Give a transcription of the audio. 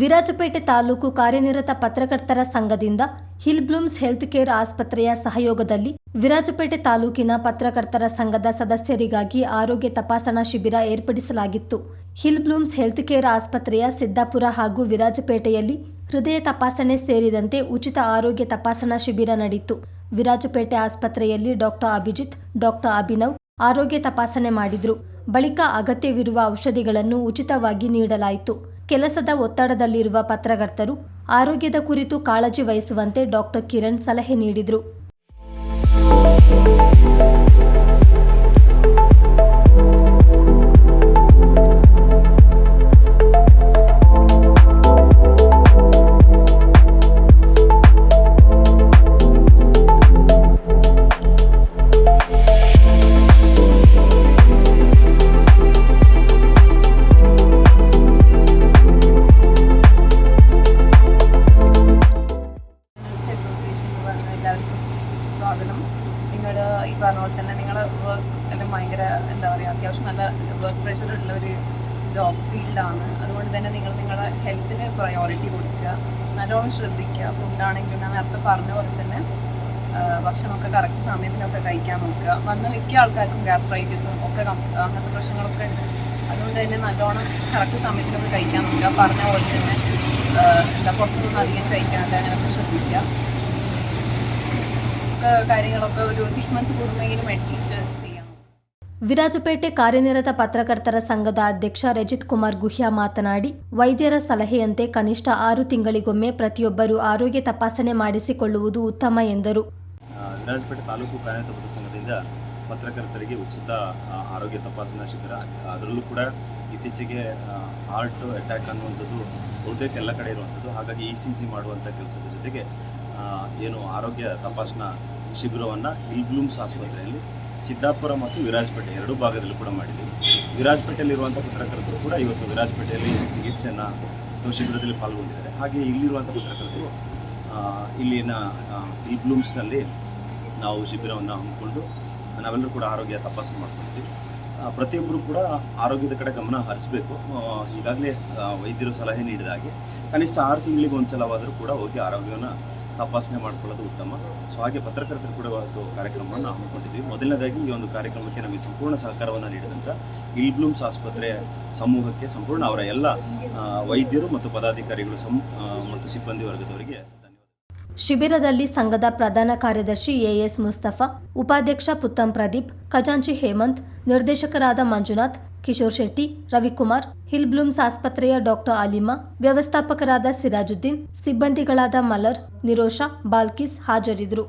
ವಿರಾಜಪೇಟೆ ತಾಲೂಕು ಕಾರ್ಯನಿರತ ಪತ್ರಕರ್ತರ ಸಂಘದಿಂದ ಹಿಲ್ ಬ್ಲೂಮ್ಸ್ ಹೆಲ್ತ್ ಕೇರ್ ಆಸ್ಪತ್ರೆಯ ಸಹಯೋಗದಲ್ಲಿ ವಿರಾಜಪೇಟೆ ತಾಲೂಕಿನ ಪತ್ರಕರ್ತರ ಸಂಘದ ಸದಸ್ಯರಿಗಾಗಿ ಆರೋಗ್ಯ ತಪಾಸಣಾ ಶಿಬಿರ ಏರ್ಪಡಿಸಲಾಗಿತ್ತು. ಹಿಲ್ ಬ್ಲೂಮ್ಸ್ ಹೆಲ್ತ್ ಕೇರ್ ಆಸ್ಪತ್ರೆಯ ಸಿದ್ದಾಪುರ ಹಾಗೂ ವಿರಾಜಪೇಟೆಯಲ್ಲಿ ಹೃದಯ ತಪಾಸಣೆ ಸೇರಿದಂತೆ ಉಚಿತ ಆರೋಗ್ಯ ತಪಾಸಣಾ ಶಿಬಿರ ನಡೆಯಿತು. ವಿರಾಜಪೇಟೆ ಆಸ್ಪತ್ರೆಯಲ್ಲಿ ಡಾಕ್ಟರ್ ಅಭಿಜಿತ್, ಡಾಕ್ಟರ್ ಅಭಿನವ್ ಆರೋಗ್ಯ ತಪಾಸಣೆ ಮಾಡಿದರು. ಬಳಿಕ ಅಗತ್ಯವಿರುವ ಔಷಧಿಗಳನ್ನು ಉಚಿತವಾಗಿ ನೀಡಲಾಯಿತು. ಕೆಲಸದ ಒತ್ತಡದಲ್ಲಿರುವ ಪತ್ರಕರ್ತರು ಆರೋಗ್ಯದ ಕುರಿತು ಕಾಳಜಿ ವಹಿಸುವಂತೆ ಡಾಕ್ಟರ್ ಕಿರಣ್ ಸಲಹೆ ನೀಡಿದರು. എല്ലാം ഭയങ്കര എന്താ പറയുക അത്യാവശ്യം നല്ല വർക്ക് പ്രഷർ ഉള്ള ഒരു ജോബ് ഫീൽഡാണ് അതുകൊണ്ട് തന്നെ നിങ്ങൾ നിങ്ങളുടെ ഹെൽത്തിന് പ്രയോറിറ്റി കൊടുക്കുക. നല്ലോണം ശ്രദ്ധിക്കുക. ഫുഡാണെങ്കിലും ഞാൻ നേരത്തെ പറഞ്ഞ പോലെ തന്നെ ഭക്ഷണമൊക്കെ കറക്റ്റ് സമയത്തിനൊക്കെ കഴിക്കാൻ നോക്കുക. വന്ന മിക്ക ആൾക്കാർക്കും ഗ്യാസ്ട്രൈറ്റിസും ഒക്കെ അങ്ങനത്തെ പ്രശ്നങ്ങളൊക്കെ ഉണ്ട്. അതുകൊണ്ട് തന്നെ നല്ലോണം കറക്റ്റ് സമയത്തിനൊക്കെ കഴിക്കാൻ നോക്കുക. പറഞ്ഞ പോലെ തന്നെ എന്താ പുറത്തുനിന്ന് അധികം കഴിക്കാണ്ട് അങ്ങനെയൊക്കെ ശ്രദ്ധിക്കുക. കാര്യങ്ങളൊക്കെ ഒരു സിക്സ് മന്ത്സ് കൂടുമെങ്കിലും അറ്റ്ലീസ്റ്റ് ചെയ്യാം ವಿರಾಜಪೇಟೆ ಕಾರ್ಯನಿರತ ಪತ್ರಕರ್ತರ ಸಂಘದ ಅಧ್ಯಕ್ಷ ರಜಿತ್ ಕುಮಾರ್ ಗುಹ್ಯಾ ಮಾತನಾಡಿ, ವೈದ್ಯರ ಸಲಹೆಯಂತೆ ಕನಿಷ್ಠ ಆರು ತಿಂಗಳಿಗೊಮ್ಮೆ ಪ್ರತಿಯೊಬ್ಬರು ಆರೋಗ್ಯ ತಪಾಸಣೆ ಮಾಡಿಸಿಕೊಳ್ಳುವುದು ಉತ್ತಮ ಎಂದರು. ವಿರಾಜಪೇಟೆ ತಾಲೂಕು ಕಾರ್ಯನಿರತ ಸಂಘದಿಂದ ಪತ್ರಕರ್ತರಿಗೆ ಉಚಿತ ಆರೋಗ್ಯ ತಪಾಸಣಾ ಶಿಬಿರ ಅದರಲ್ಲೂ ಕೂಡ ಇತ್ತೀಚೆಗೆ ಹಾರ್ಟ್ ಅಟ್ಯಾಕ್ ಅನ್ನುವಂಥದ್ದು ಬಹುತೇಕ ಎಲ್ಲ ಕಡೆ ಇರುವಂಥದ್ದು. ಹಾಗಾಗಿ ಇ ಸಿ ಸಿ ಮಾಡುವಂಥ ಕೆಲಸದ ಜೊತೆಗೆ ಏನು ಆರೋಗ್ಯ ತಪಾಸಣಾ ಶಿಬಿರವನ್ನು ಇಲ್ಬ್ಲೂಮ್ಸ್ ಆಸ್ಪತ್ರೆಯಲ್ಲಿ ಸಿದ್ದಾಪುರ ಮತ್ತು ವಿರಾಜಪೇಟೆ ಎರಡೂ ಭಾಗದಲ್ಲೂ ಕೂಡ ಮಾಡಿದ್ದೀವಿ. ವಿರಾಜಪೇಟೆಯಲ್ಲಿರುವಂಥ ಪತ್ರಕರ್ತರು ಕೂಡ ಇವತ್ತು ವಿರಾಜಪೇಟೆಯಲ್ಲಿ ಚಿಕಿತ್ಸೆಯನ್ನು ಶಿಬಿರದಲ್ಲಿ ಪಾಲ್ಗೊಂಡಿದ್ದಾರೆ. ಹಾಗೆ ಇಲ್ಲಿರುವಂಥ ಪತ್ರಕರ್ತರು ಇಲ್ಲಿನ ಈ ಬ್ಲೂಮ್ಸ್ನಲ್ಲಿ ನಾವು ಶಿಬಿರವನ್ನು ಹಮ್ಮಿಕೊಂಡು ನಾವೆಲ್ಲರೂ ಕೂಡ ಆರೋಗ್ಯ ತಪಾಸಣೆ ಮಾಡ್ಕೊಳ್ತೀವಿ. ಪ್ರತಿಯೊಬ್ಬರು ಕೂಡ ಆರೋಗ್ಯದ ಕಡೆ ಗಮನ ಹರಿಸಬೇಕು. ಈಗಾಗಲೇ ವೈದ್ಯರು ಸಲಹೆ ನೀಡಿದ ಹಾಗೆ ಕನಿಷ್ಠ ಆರು ತಿಂಗಳಿಗೆ ಒಂದು ಸಲವಾದರೂ ಕೂಡ ಹೋಗಿ ಆರೋಗ್ಯವನ್ನು ತಪಾಸಣೆ ಮಾಡ್ಕೊಳ್ಳೋದು ಉತ್ತಮ. ಸೊ ಹಾಗೆ ಪತ್ರಕರ್ತರು ಕೂಡ ಇವತ್ತು ಕಾರ್ಯಕ್ರಮವನ್ನು ಹಮ್ಮಿಕೊಂಡಿದ್ವಿ. ಮೊದಲನೇದಾಗಿ ಈ ಒಂದು ಕಾರ್ಯಕ್ರಮಕ್ಕೆ ನಮಗೆ ಸಂಪೂರ್ಣ ಸಹಕಾರವನ್ನು ನೀಡಿದಂಥ ಇಲ್ಬ್ಲೂಮ್ಸ್ ಆಸ್ಪತ್ರೆ ಸಮೂಹಕ್ಕೆ ಸಂಪೂರ್ಣ ಅವರ ಎಲ್ಲ ವೈದ್ಯರು ಮತ್ತು ಪದಾಧಿಕಾರಿಗಳು ಸಂ ಮತ್ತು ಸಿಬ್ಬಂದಿ ವರ್ಗದವರಿಗೆ ಶಿಬಿರದಲ್ಲಿ ಸಂಘದ ಪ್ರಧಾನ ಕಾರ್ಯದರ್ಶಿ ಎಎಸ್ ಮುಸ್ತಫಾ, ಉಪಾಧ್ಯಕ್ಷ ಪುತ್ತಂ ಪ್ರದೀಪ್, ಖಜಾಂಚಿ ಹೇಮಂತ್, ನಿರ್ದೇಶಕರಾದ ಮಂಜುನಾಥ್ ಕಿಶೋರ್ ಶೆಟ್ಟಿ, ರವಿಕುಮಾರ್ ಹಿಲ್ ಬ್ಲೂಮ್ಸ್ ಆಸ್ಪತ್ರೆಯ ಡಾಕ್ಟರ್ ಅಲಿಮಾ, ವ್ಯವಸ್ಥಾಪಕರಾದ ಸಿರಾಜುದ್ದೀನ್, ಸಿಬ್ಬಂದಿಗಳಾದ ಮಲರ್ ನಿರೋಷಾ, ಬಾಲ್ಕಿಸ್ ಹಾಜರಿದ್ದರು.